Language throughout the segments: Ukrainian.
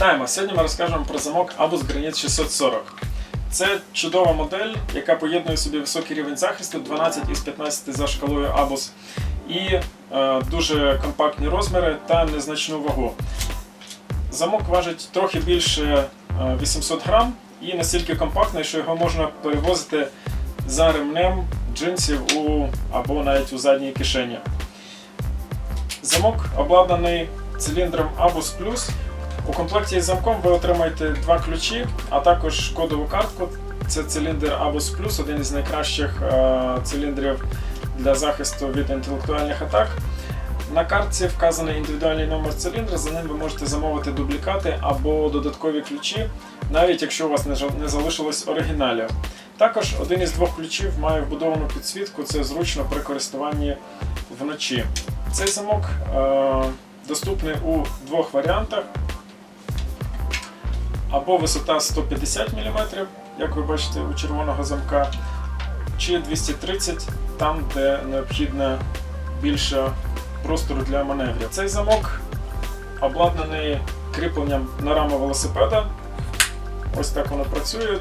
Вітаємо! Сьогодні ми розкажемо про замок Abus Granit 640. Це чудова модель, яка поєднує собі високий рівень захисту 12 із 15 за шкалою Abus і е, дуже компактні розміри та незначну вагу. Замок важить трохи більше е, 800 грам і настільки компактний, що його можна перевозити за ремнем джинсів у, або навіть у задній кишені. Замок обладнаний циліндром Abus Plus. У комплекті із замком ви отримаєте два ключі, а також кодову картку. Це циліндр Abus Plus, один із найкращих е, циліндрів для захисту від інтелектуальних атак. На картці вказаний індивідуальний номер циліндра, за ним ви можете замовити дублікати або додаткові ключі, навіть якщо у вас не залишилось оригіналів. Також один із двох ключів має вбудовану підсвітку, це зручно при користуванні вночі. Цей замок е, доступний у двох варіантах. Або висота 150 мм, як ви бачите у червоного замка, чи 230 там, де необхідно більше простору для маневрів. Цей замок обладнаний кріпленням на раму велосипеда. Ось так воно працює.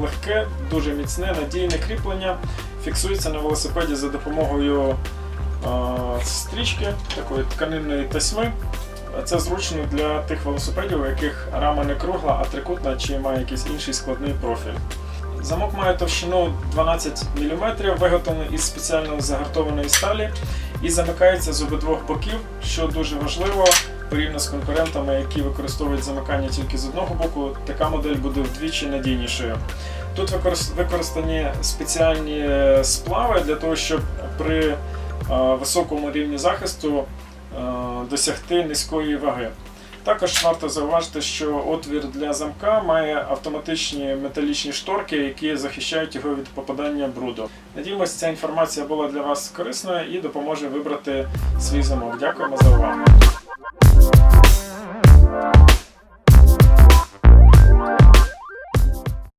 Легке, дуже міцне, надійне кріплення. Фіксується на велосипеді за допомогою е, стрічки, такої тканинної тасьми. Це зручно для тих велосипедів, у яких рама не кругла, а трикутна чи має якийсь інший складний профіль. Замок має товщину 12 мм, виготовлений із спеціально загартованої сталі і замикається з обидвох боків, що дуже важливо порівняно з конкурентами, які використовують замикання тільки з одного боку. Така модель буде вдвічі надійнішою. Тут використ- використані спеціальні е, сплави для того, щоб при е, високому рівні захисту досягти низької ваги. Також варто зауважити, що отвір для замка має автоматичні металічні шторки, які захищають його від попадання бруду. Надіємося, ця інформація була для вас корисною і допоможе вибрати свій замок. Дякуємо за увагу.